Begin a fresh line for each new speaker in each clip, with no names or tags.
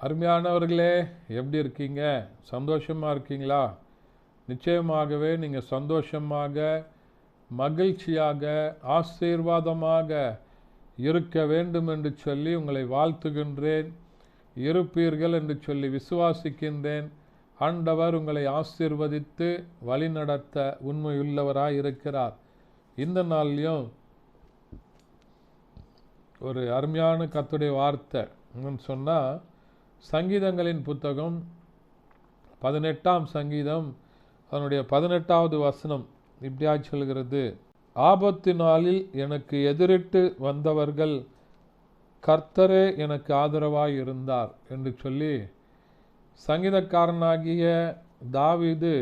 அருமையானவர்களே எப்படி இருக்கீங்க? சந்தோஷமாக இருக்கீங்களா? நிச்சயமாகவே நீங்கள் சந்தோஷமாக மகிழ்ச்சியாக ஆசீர்வாதமாக இருக்க வேண்டும் என்று சொல்லி உங்களை வாழ்த்துகின்றேன். இருப்பீர்கள் என்று சொல்லி விசுவாசிக்கின்றேன். ஆண்டவர் உங்களை ஆசீர்வதித்து வழிநடத்த உண்மையுள்ளவராக இருக்கிறார். இந்த நாள்லையும் ஒரு அருமையான கத்துடைய வார்த்தை என்னன்னு சொன்னால் சங்கீதங்களின் புத்தகம் பதினெட்டாம் சங்கீதம் அதனுடைய பதினெட்டாவது வசனம் இப்படியா சொல்கிறது. ஆபத்து நாளில் எனக்கு எதிரிட்டு வந்தவர்கள் கர்த்தரே எனக்கு ஆதரவாய் இருந்தார் என்று சொல்லி சங்கீதக்காரனாகிய தாவிது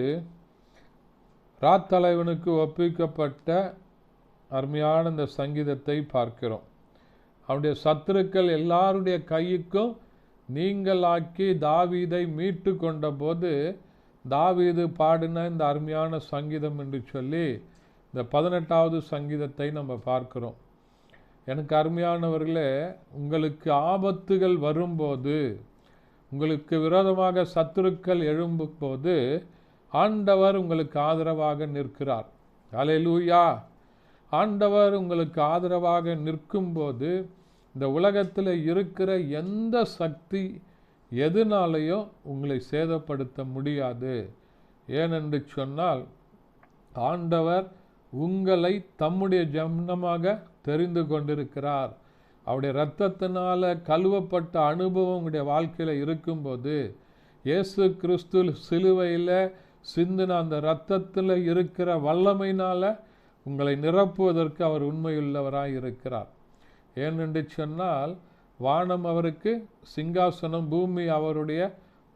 ராத்தலைவனுக்கு ஒப்பிக்கப்பட்ட அருமையான இந்த சங்கீதத்தை பார்க்கிறோம். அவனுடைய சத்துருக்கள் எல்லாருடைய கைக்கும் நீங்களாக்கி தாவீதை மீட்டு கொண்ட போது தாவீது பாடின இந்த அருமையான சங்கீதம் என்று சொல்லி இந்த பதினெட்டாவது சங்கீதத்தை நம்ம பார்க்கிறோம். எனக்கு அருமையானவர்களே உங்களுக்கு ஆபத்துகள் வரும்போது உங்களுக்கு விரோதமாக சத்துருக்கள் எழும்பும்போது ஆண்டவர் உங்களுக்கு ஆதரவாக நிற்கிறார். அலையலூயா ஆண்டவர் உங்களுக்கு ஆதரவாக நிற்கும்போது இந்த உலகத்தில் இருக்கிற எந்த சக்தி எதுனாலையும் உங்களை சேதப்படுத்த முடியாது. ஏனென்று சொன்னால் ஆண்டவர் உங்களை தம்முடைய ஜம்னமாக தெரிந்து கொண்டிருக்கிறார். அவருடைய இரத்தத்தினால் கழுவப்பட்ட அனுபவம் உங்களுடைய வாழ்க்கையில் இருக்கும்போது இயேசு கிறிஸ்து சிலுவையில் சிந்தின அந்த இரத்தத்தில் இருக்கிற வல்லமையினால் உங்களை நிரப்புவதற்கு அவர் உண்மையுள்ளவராக இருக்கிறார். ஏனென்று சொன்னால் வானம் அவருக்கு சிங்காசனம் பூமி அவருடைய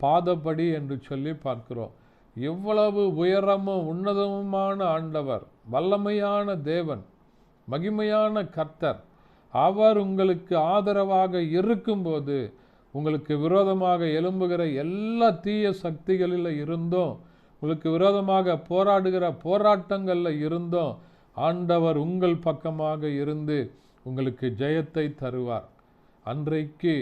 பாதப்படி என்று சொல்லி பார்க்கிறோம். எவ்வளவு உயரமும் உன்னதமுமான ஆண்டவர் வல்லமையான தேவன் மகிமையான கர்த்தர். அவர் உங்களுக்கு ஆதரவாக இருக்கும்போது உங்களுக்கு விரோதமாக எழும்புகிற எல்லா தீய சக்திகளில் இருந்தும் உங்களுக்கு விரோதமாக போராடுகிற போராட்டங்களில் இருந்தும் ஆண்டவர் உங்கள் பக்கமாக இருந்து உங்களுக்கு ஜெயத்தை தருவார். அன்றைக்கு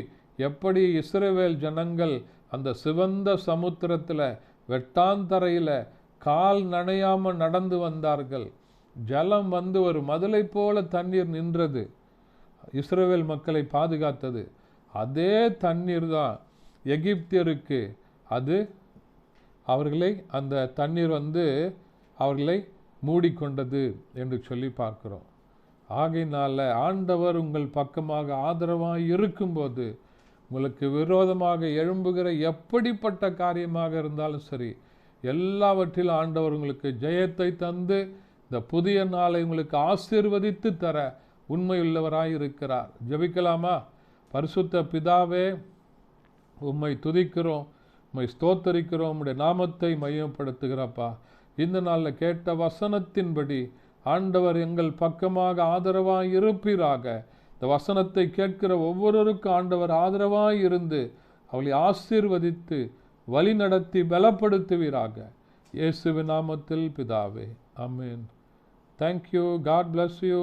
எப்படி இஸ்ரேவேல் ஜனங்கள் அந்த சிவந்த சமுத்திரத்தில் வெட்டாந்தரையில் கால் நனையாமல் நடந்து வந்தார்கள். ஜலம் வந்து ஒரு மதுளை போல தண்ணீர் நின்றது. இஸ்ரேவேல் மக்களை பாதுகாத்தது. அதே தண்ணீர் தான் எகிப்தியருக்கு. அது அவர்களை அந்த தண்ணீர் வந்து அவர்களை மூடிக்கொண்டது என்று சொல்லி பார்க்கிறோம். ஆகையினால ஆண்டவர் உங்கள் பக்கமாக ஆதரவாக இருக்கும்போது உங்களுக்கு விரோதமாக எழும்புகிற எப்படிப்பட்ட காரியமாக இருந்தாலும் சரி எல்லாவற்றிலும் ஆண்டவர் உங்களுக்கு ஜெயத்தை தந்து இந்த புதிய நாளை உங்களுக்கு ஆசீர்வதித்து தர உண்மையுள்ளவராய் இருக்கிறார் ஜெபிக்கலாமா? பரிசுத்த பிதாவே உம்மை துதிக்கிறோம் உம்மை ஸ்தோத்தரிக்கிறோம் உம்முடைய நாமத்தை மையப்படுத்துகிறப்பா. இந்த நாளில் கேட்ட வசனத்தின்படி ஆண்டவர் எங்கள் பக்கமாக ஆதரவாய் இருப்பீராக இந்த வசனத்தை கேட்கிற ஒவ்வொருவருக்கும் ஆண்டவர் ஆதரவாய் இருந்து அவளை ஆசீர்வதித்து வழி நடத்தி பலப்படுத்துவீராக. இயேசுவின் நாமத்தில் பிதாவே Ameen thank you God bless you